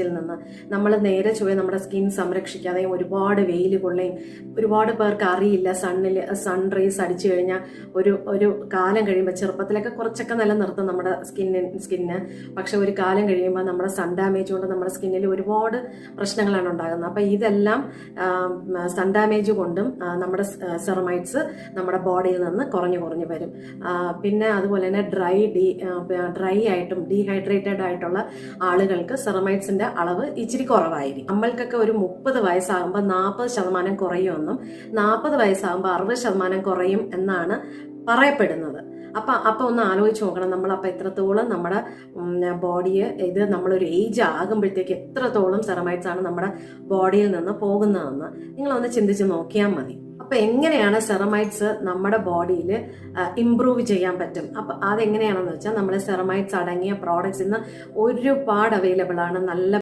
ിൽ നിന്ന് നമ്മൾ നേരെ ചൊവ്വേ നമ്മുടെ സ്കിൻ സംരക്ഷിക്കാതെയും ഒരുപാട് വെയിൽ കൊള്ളയും. ഒരുപാട് പേർക്ക് അറിയില്ല സണ്ണിൽ സൺ റേസ് അടിച്ചു കഴിഞ്ഞാൽ ഒരു ഒരു കാലം കഴിയുമ്പോൾ ചെറുപ്പത്തിലൊക്കെ കുറച്ചൊക്കെ നല്ല നിലനിർത്തും നമ്മുടെ സ്കിന്നിന് സ്കിന്ന്. പക്ഷെ ഒരു കാലം കഴിയുമ്പോൾ നമ്മുടെ സൺ ഡാമേജ് കൊണ്ട് നമ്മുടെ സ്കിന്നിൽ ഒരുപാട് പ്രശ്നങ്ങളാണ് ഉണ്ടാകുന്നത്. അപ്പോൾ ഇതെല്ലാം സൺ ഡാമേജ് കൊണ്ടും നമ്മുടെ സെറമൈറ്റ്സ് നമ്മുടെ ബോഡിയിൽ നിന്ന് കുറഞ്ഞു കുറഞ്ഞു വരും. പിന്നെ അതുപോലെ തന്നെ ഡ്രൈ ഡീ ഡ്രൈ ആയിട്ടും ഡീഹൈഡ്രേറ്റഡ് ആയിട്ടുള്ള ആളുകൾക്ക് സെറമൈറ്റ്സിന്റെ അളവ് ഇച്ചിരി കുറവായിരിക്കും. നമ്മൾക്കൊക്കെ ഒരു മുപ്പത് വയസ്സാകുമ്പോൾ നാൽപ്പത് ശതമാനം കുറയുമെന്നും നാൽപ്പത് വയസ്സാകുമ്പോൾ അറുപത് ശതമാനം കുറയും എന്നാണ് പറയപ്പെടുന്നത്. അപ്പൊ അപ്പൊ ഒന്ന് ആലോചിച്ച് നോക്കണം. നമ്മൾ അപ്പൊ എത്രത്തോളം നമ്മുടെ ബോഡിയെ ഇത് നമ്മളൊരു ഏജ് ആകുമ്പോഴത്തേക്ക് എത്രത്തോളം സെറമൈറ്റ്സ് ആണ് നമ്മുടെ ബോഡിയിൽ നിന്ന് പോകുന്നതെന്ന് നിങ്ങളൊന്ന് ചിന്തിച്ച് നോക്കിയാൽ മതി. അപ്പൊ എങ്ങനെയാണ് സെറമൈറ്റ്സ് നമ്മുടെ ബോഡിയിൽ ഇംപ്രൂവ് ചെയ്യാൻ പറ്റും? അപ്പൊ അതെങ്ങനെയാണെന്ന് വെച്ചാൽ നമ്മുടെ സെറമൈറ്റ്സ് അടങ്ങിയ പ്രോഡക്ട്സ് ഇന്ന് ഒരുപാട് അവൈലബിൾ ആണ്. നല്ല